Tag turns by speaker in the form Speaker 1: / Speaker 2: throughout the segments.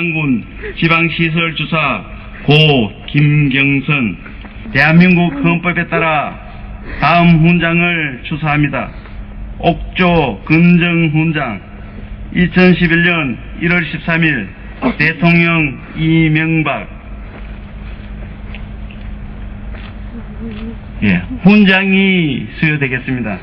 Speaker 1: 영양군 지방시설주사 고 김경선 대한민국 헌법에 따라 다음 훈장을 추사합니다. 옥조 금정 훈장 2011년 1월 13일 대통령 이명박 예, 훈장이 수여되겠습니다.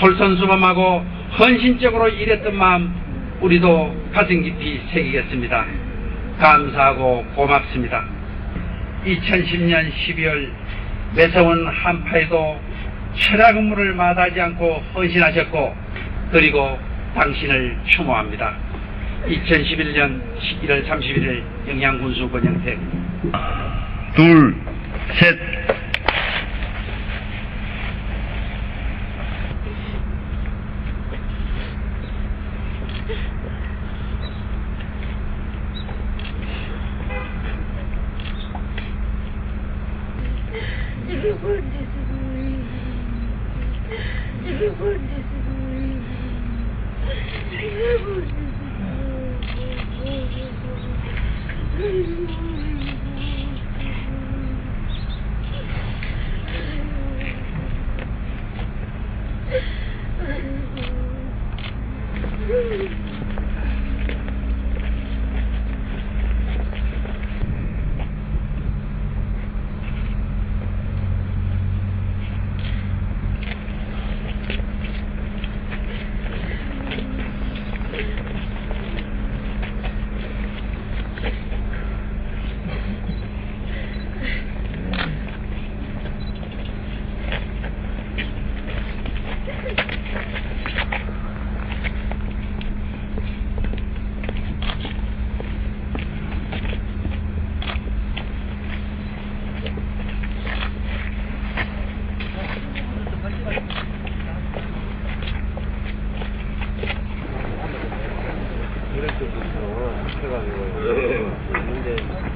Speaker 2: 솔선수범하고 헌신적으로 일했던 마음 우리도 가슴 깊이 새기겠습니다. 감사하고 고맙습니다. 2010년 12월 매서운 한파에도 철학 의무를 마다하지 않고 헌신하셨고 그리고 당신을 추모합니다. 2011년 1월 31일 영양군수 권영택
Speaker 1: 둘, 셋.
Speaker 3: Everyone disagrees. Everyone disagrees. Everyone disagrees. 있어서 해가지고 있는데